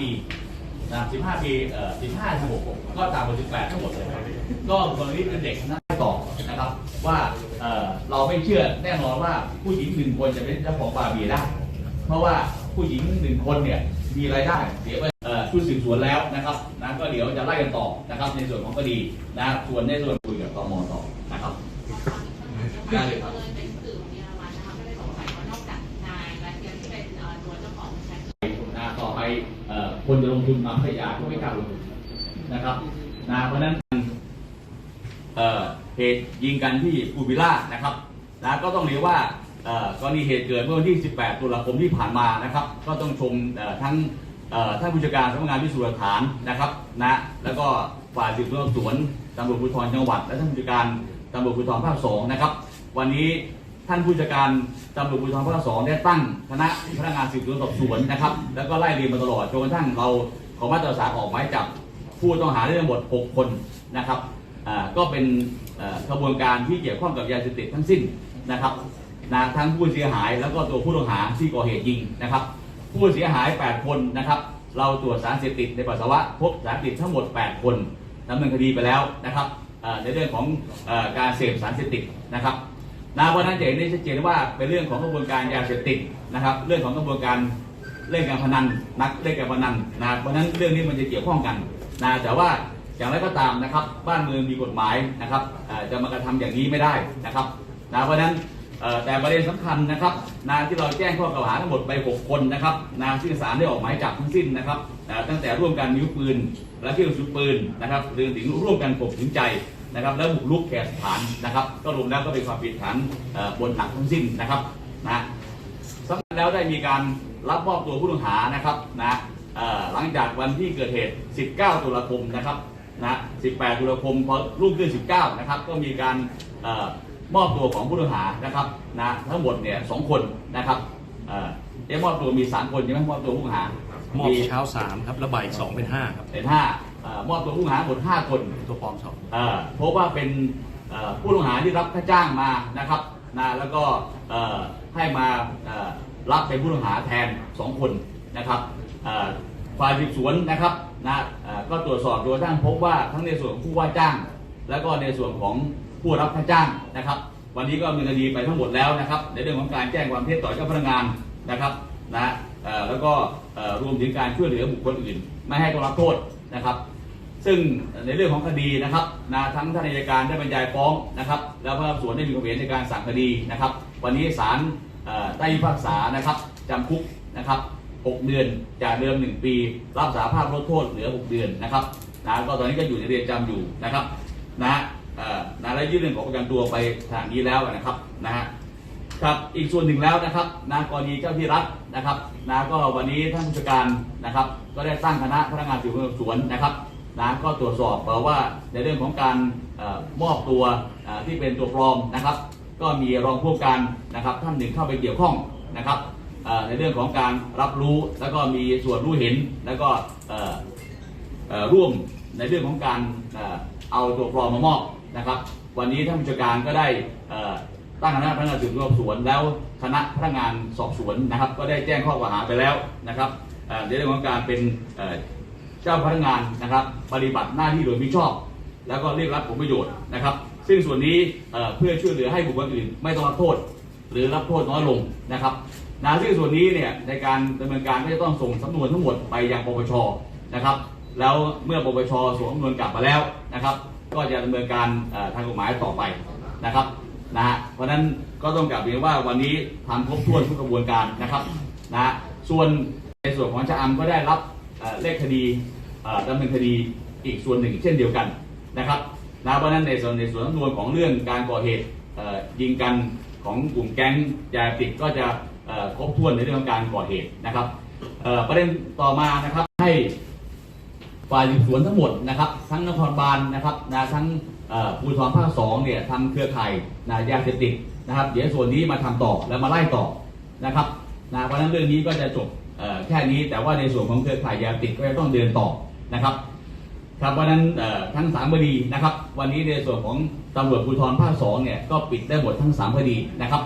ปีนะ15 ปีเอ่อ15ทั้งหมดก็ต่ำกว่า18ทั้งหมดเลยก็คนนี้เป็นเด็กน่าต่อนะครับว่าเอ่อเราไม่เชื่อแน่นอนว่าผู้หญิงหนึ่งคนจะเป็นเจ้าของบาร์เบียได้ เพราะว่าผู้หญิงหนึ่งคนเนี่ยมีรายได้เสียไปเอ่อชุดสืบสวนแล้วนะครับนะก็เดี๋ยวจะไล่กันต่อนะครับในส่วนของคดีนะส่วนในส่วนคุยกับตมต่อนะครับได้เลยครับ มาพยาก็ไม่กล้าลงนะครับนะเพราะนั้นเอ่อเหตุยิงกันที่ปูวิล่านะครับนะก็ต้องเรียกว่าเอ่อกรณีเหตุเกิดเมื่อวันที่ 18 ตุลาคมที่ผ่านมานะครับ ก็ต้องชมเอ่อทั้งเอ่อท่านผู้จัดการสำนักงานพิสูจน์หลักฐานนะครับนะแล้วก็ฝ่ายสืบสวนสอบสวนตำรวจภูธรจังหวัด และท่านผู้จัดการตำรวจภูธรภาคสองนะครับ วันนี้ท่านผู้จัดการตำรวจภูธรภาคสองได้ตั้งคณะพนักงานสืบสวนสอบสวนนะครับ แล้วก็ไล่เรียงมาตลอดจนกระทั่งเรา ของมาตราสารออกหมายจับผู้ต้องหาได้ทั้งหมด 6 คนนะครับก็เป็นกระบวนการที่เกี่ยวข้องกับยาเสพติดทั้งสิ้นนะครับนะทั้งผู้เสียหายแล้วก็ตัวผู้ต้องหาที่ก่อเหตุยิงนะครับ ผู้เสียหาย 8 คนนะครับ เราตรวจสารเสพติดในปัสสาวะพบสารเสพติดทั้งหมด 8 คนดำเนินคดีไปแล้วนะครับในเรื่องของอการเสพสารเสพติดนะครับนะเพราะนั้นจะเห็นได้ชัดเจนว่าเป็นเรื่องของกระบวนการยาเสพติดนะครับ เรื่องของกระบวนการ เล่นการพนันนักเล่นการพนันนะเพราะนั้นเรื่องนี้มันจะเกี่ยวข้องกันนะแต่ว่าอย่างไรก็ตามนะครับ บ้านเมืองมีกฎหมายนะครับจะมากระทำอย่างนี้ไม่ได้นะครับนะเพราะนั้นแต่ประเด็นสำคัญนะครับนะที่เราแจ้งข้อกล่าวหาทั้งหมดไป 6 คนนะครับนะซึ่งศาลได้ออกหมายจับทั้งสิ้นนะครับตั้งแต่ร่วมกันมีอาวุธปืน และเครื่องกระสุนปืนนะครับรวมถึงร่วมกันข่มขืนใจนะครับ แล้วบุกรุกแก่สถานนะครับ ก็รวมแล้วก็เป็นความผิดฐานบนหนักทั้งสิ้นนะครับนะสำหรับแล้วได้มีการ รับมอบตัวผู้ต้องหานะครับนะเอ่อหลังจากวันที่เกิดเหตุ 19 ตุลาคมนะครับนะ18 ตุลาคมพอรุ่งขึ้น 19 นะครับ ก็มีการเอ่อมอบตัวของผู้ต้องหานะครับนะทั้งหมดเนี่ยสองคนนะครับเอ่อเอ๊ะมอบตัวมี 3 คนใช่ไหมมอบตัวผู้ต้องหามอบเช้าสามครับแล้วบ่ายสองเป็นห้าครับ เป็นห้าเอ่อมอบตัวผู้ต้องหาหมด 5 คนตัวปลอมสองเอ่อพบว่าเป็นเอ่อผู้ต้องหาที่รับค่าจ้างมานะครับนะแล้วก็เอ่อให้มาเอ่อ รับเป็นผู้ต้องหาแทน 2 คนนะครับฝ่ายสืบสวนนะครับนะก็ตรวจสอบโดยทั้งพบว่าทั้งในส่วนของผู้ว่าจ้าง แล้วก็ในส่วนของผู้รับค่าจ้างนะครับ วันนี้ก็มีคดีไปทั้งหมดแล้วนะครับ ในเรื่องของการแจ้งความเท็จต่อเจ้าพนักงานนะครับนะแล้วก็รวมถึงการช่วยเหลือบุคคลอื่น ไม่ให้ต้องรับโทษนะครับ ซึ่งในเรื่องของคดีนะครับนะทั้งท่านอัยการได้บรรยายฟ้องนะครับ แล้วพนักงานสวนได้มีความเห็นในการสั่งคดีนะครับ วันนี้ศาล ได้พิพากษานะครับจำคุกนะครับ 6 เดือนจากเดิม 1 ปี รับสาภาพลดโทษเหลือ 6 เดือนนะครับนะก็ตอนนี้ก็อยู่ในเรือนจำอยู่นะครับนะนะและยื่นเรื่องขอประกันตัวไปทางนี้แล้วนะครับนะฮะครับอีกส่วนหนึ่งแล้วนะครับนากรณีเจ้าที่รัฐนะครับนาก็วันนี้ท่านผู้จัดการนะครับ ก็ได้ตั้งคณะพนักงานสืบสวนนะครับนาก็ตรวจสอบเพราะว่าในเรื่องของการมอบตัวที่เป็นตัวปลอมนะครับ ก็มีรองผู้การนะครับท่านหนึ่งเข้าไปเกี่ยวข้องนะครับในเรื่องของการรับรู้แล้วก็มีส่วนรู้เห็นแล้วก็ร่วมในเรื่องของการเอาตัวปลอมมามอบนะครับ วันนี้ท่านผู้จัดการก็ได้ตั้งคณะพนักงานสืบสวนสอบสวนแล้วคณะพนักงานสอบสวนนะครับ ก็ได้แจ้งข้อกล่าวหาไปแล้วนะครับในเรื่องของการเป็นเอ่อเจ้าพนักงานนะครับ ปฏิบัติหน้าที่โดยมิชอบ แล้วก็เรียกรับผลประโยชน์นะครับ ซึ่งส่วนนี้เพื่อช่วยเหลือให้บุคคลอื่น ไม่ต้องรับโทษ หรือรับโทษน้อยลงนะครับนะซึ่งส่วนนี้เนี่ยในการดำเนินการก็จะต้องส่งสำนวนทั้งหมดไปยังปปชนะครับ แล้วเมื่อปปชส่งสำนวนกลับมาแล้วนะครับ ก็จะดำเนินการทางกฎหมายต่อไปนะครับนะฮะเพราะฉะนั้นก็ต้องกลับเรียนว่าวันนี้ทำครบถ้วนทุกกระบวนการนะครับนะฮะส่วนในส่วนของชะอำก็ได้รับเลขคดีดำเนินคดีอีกส่วนหนึ่งเช่นเดียวกันนะครับ นะเพราะนั้นในส่วนในส่วนสำนวนของเรื่องการก่อเหตุยิงกันของกลุ่มแก๊งยาติดก็จะครบถ้วนในเรื่องของการก่อเหตุนะครับประเด็นต่อมานะครับให้ฝ่ายสืบสวนทั้งหมดนะครับทั้งนครบาลนะครับนะทั้งภูธรภาคสองเนี่ยทำเครือข่ายนะยาเสพติดนะครับเดี๋ยวส่วนนี้มาทำต่อแล้วมาไล่ต่อนะครับนะเพราะนั้นเรื่องนี้ก็จะจบแค่นี้แต่ว่าในส่วนของเครือข่ายยาติดก็จะต้องเดินต่อนะครับ ครับวันนั้นทั้งสามคดีนะครับ วันนี้ในส่วนของตำรวจภูธรภาคสองเนี่ยก็ปิดได้หมดทั้งสามคดีนะครับ